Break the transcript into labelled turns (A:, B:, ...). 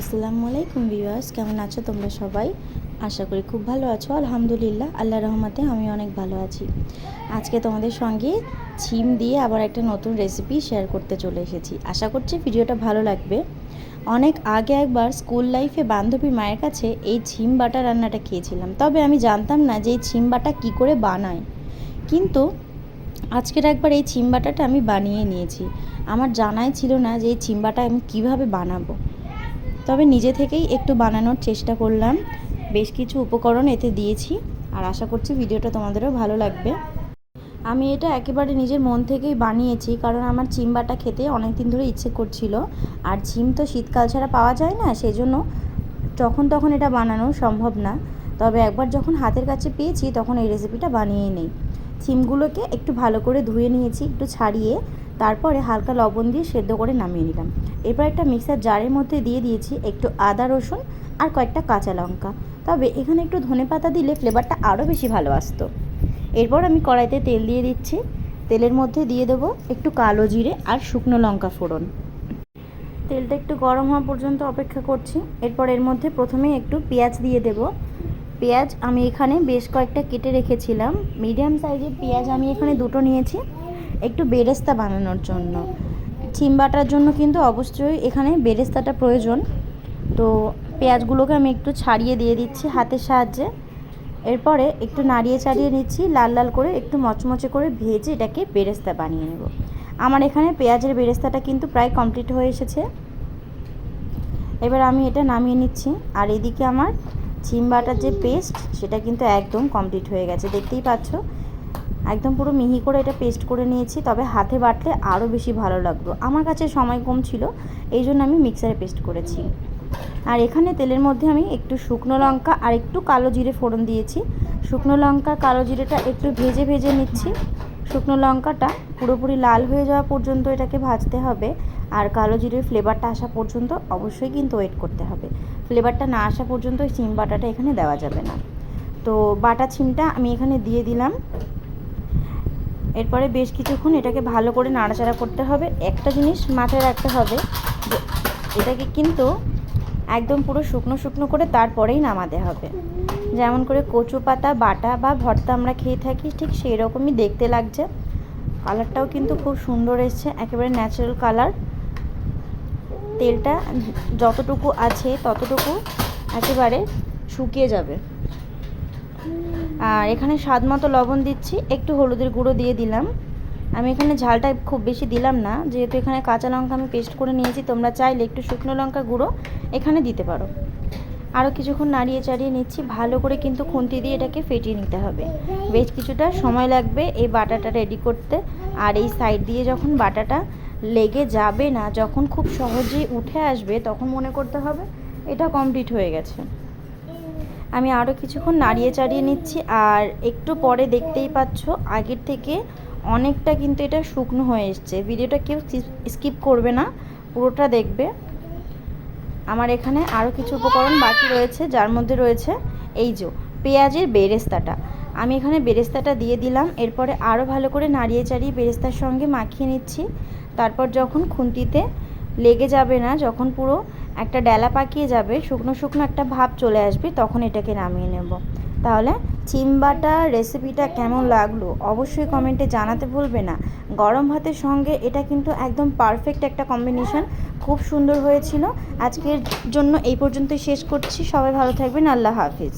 A: আসসালামু আলাইকুম ভিউয়ার্স, কেমন আছো তোমরা সবাই? আশা করি খুব ভালো আছো। আলহামদুলিল্লাহ আল্লাহ রহমতে আমি অনেক ভালো আছি। আজকে তোমাদের সঙ্গে ছিম দিয়ে আবার একটা নতুন রেসিপি শেয়ার করতে চলে এসেছি। আশা করছি ভিডিওটা ভালো লাগবে। অনেক আগে একবার স্কুল লাইফে বান্ধবীর মায়ের কাছে এই ছিম বাটা রান্নাটা খেয়েছিলাম। তবে আমি জানতাম না যে এই ছিম বাটা কী করে বানায়। কিন্তু আজকের একবার এই ছিম বাটাটা আমি বানিয়ে নিয়েছি। আমার জানাই ছিল না যে এই ছিম বাটা আমি কীভাবে বানাবো। তবে নিজে থেকেই একটু বানানোর চেষ্টা করলাম। বেশ কিছু উপকরণ এতে দিয়েছি আর আশা করছি ভিডিওটা তোমাদেরও ভালো লাগবে। আমি এটা একেবারে নিজের মন থেকেই বানিয়েছি কারণ আমার চিমবাটা খেতে অনেক দিন ধরে ইচ্ছে করছিল। আর চিম তো শীতকাল ছাড়া পাওয়া যায় না, সেজন্য যখন তখন এটা বানানো সম্ভব না। তবে একবার যখন হাতের কাছে পেয়েছি তখন এই রেসিপিটা বানিয়ে নেই। ছিমগুলোকে একটু ভালো করে ধুয়ে নিয়েছি, একটু ছাড়িয়ে, তারপরে হালকা লবণ দিয়ে সেদ্ধ করে নামিয়ে নিলাম। এরপর একটা মিক্সার জারের মধ্যে দিয়ে দিয়েছি একটু আদা, রসুন আর কয়েকটা কাঁচা লঙ্কা। তবে এখানে একটু ধনে পাতা দিলে ফ্লেভারটা আরও বেশি ভালো আসতো। এরপর আমি কড়াইতে তেল দিয়ে দিচ্ছি। তেলের মধ্যে দিয়ে দেবো একটু কালো জিরে আর শুকনো লঙ্কা ফোড়ন। তেলটা একটু গরম হওয়া পর্যন্ত অপেক্ষা করছি। এরপর এর মধ্যে প্রথমে একটু পেঁয়াজ দিয়ে দেব। পেঁয়াজ আমি এখানে বেশ কয়েকটা কেটে রেখেছিলাম। মিডিয়াম সাইজের পেঁয়াজ আমি এখানে দুটো নিয়েছি, একটু বেরেস্তা বানানোর জন্য। ছিম বাটার জন্য কিন্তু অবশ্যই এখানে বেরেস্তাটা প্রয়োজন। তো পেঁয়াজগুলোকে আমি একটু ছাড়িয়ে দিয়ে দিচ্ছি হাতের সাহায্যে। এরপরে একটু নাড়িয়ে চাড়িয়ে নিচ্ছি, লাল লাল করে একটু মচমচে করে ভেজে এটাকে বেরেস্তা বানিয়ে নেব। আমার এখানে পেঁয়াজের বেরেস্তাটা কিন্তু প্রায় কমপ্লিট হয়ে এসেছে। এবার আমি এটা নামিয়ে নিচ্ছি। আর এদিকে আমার ছিম বাটার যে পেস্ট, সেটা কিন্তু একদম কমপ্লিট হয়ে গেছে। দেখতেই পাচ্ছ? একদম পুরো মিহি করে এটা পেস্ট করে নিয়েছি, তবে হাতে বাটলে আরও বেশি ভালো লাগতো আমার কাছে সময় কম ছিল, এই জন্য আমি মিক্সারে পেস্ট করেছি। আর এখানে তেলের মধ্যে আমি একটু শুকনো লঙ্কা আর একটু কালো জিরে ফোড়ন দিয়েছি। শুকনো লঙ্কা, কালো জিরেটা একটু ভেজে ভেজে নিচ্ছি। শুকনো লঙ্কাটা পুরোপুরি লাল হয়ে যাওয়া পর্যন্ত এটাকে ভাজতে হবে। আর কালো জিরের ফ্লেভারটা আসা পর্যন্ত অবশ্যই কিন্তু ওয়েট করতে হবে। ফ্লেভারটা না আসা পর্যন্ত ওই সিম বাটাটা এখানে দেওয়া যাবে না। তো বাটা ছিমটা আমি এখানে দিয়ে দিলাম। এরপরে বেশ কিছুক্ষণ এটাকে ভালো করে নাড়াচাড়া করতে হবে। একটা জিনিস মাথায় রাখতে হবে এটাকে কিন্তু একদম পুরো শুকনো শুকনো করে তারপরেই নামাতে হবে। যেমন করে কচু পাতা, বাটা বা ভর্তা আমরা খেয়ে থাকি, ঠিক সেই রকমই দেখতে লাগছে। কালারটাও কিন্তু খুব সুন্দর এসছে, একেবারে ন্যাচারাল কালার তেলটা যতটুকু আছে ততটুকু একেবারে শুকিয়ে যাবে। আর এখানে স্বাদ মতো লবণ দিচ্ছি, একটু হলুদের গুঁড়ো দিয়ে দিলাম। আমি এখানে ঝালটা খুব বেশি দিলাম না, যেহেতু এখানে কাঁচা লঙ্কা আমি পেস্ট করে নিয়েছি, তোমরা চাইলে একটু শুকনো লঙ্কা গুঁড়ো এখানে দিতে পারো। আরও কিছুক্ষণ নাড়িয়ে চাড়িয়ে নিচ্ছি, ভালো করে কিন্তু খুন্তি দিয়ে এটাকে ফেটিয়ে নিতে হবে। বেশ কিছুটা সময় লাগবে এই বাটাটা রেডি করতে, আর এই সাইড দিয়ে যখন বাটাটা লেগে যাবে না, যখন খুব সহজেই উঠে আসবে, তখন মনে করতে হবে এটা কমপ্লিট হয়ে গেছে। আমি আরও কিছুক্ষণ নাড়িয়ে চাড়িয়ে নিচ্ছি, আর একটু পরে দেখতেই পাচ্ছ আগের থেকে অনেকটা কিন্তু এটা শুকনো হয়ে এসছে। ভিডিওটা কেউ স্কিপ করবে না, পুরোটা দেখবে। আমার এখানে আরও কিছু উপকরণ বাকি রয়েছে, যার মধ্যে রয়েছে এই যে পেঁয়াজের বেরেস্তাটা। আমি এখানে বেরেস্তাটা দিয়ে দিলাম, এরপরে আরও ভালো করে নাড়িয়ে চাড়িয়ে বেরেস্তার সঙ্গে মাখিয়ে নিচ্ছি। তারপর যখন খুন্তিতে লেগে যাবে না, যখন পুরো একটা ডেলা পাকিয়ে যাবে, শুকনো শুকনো একটা ভাব চলে আসবে, তখন এটাকে নামিয়ে নেব। তাহলে চিমবাটা রেসিপিটা কেমন লাগল অবশ্যই কমেন্টে জানাতে ভুলবে না। গরম ভাতের সঙ্গে এটা কিন্তু একদম পারফেক্ট একটা কম্বিনেশন খুব সুন্দর হয়েছিল। আজকের জন্য এই পর্যন্তই শেষ করছি। সবাই ভালো থাকবেন। আল্লাহ হাফিজ।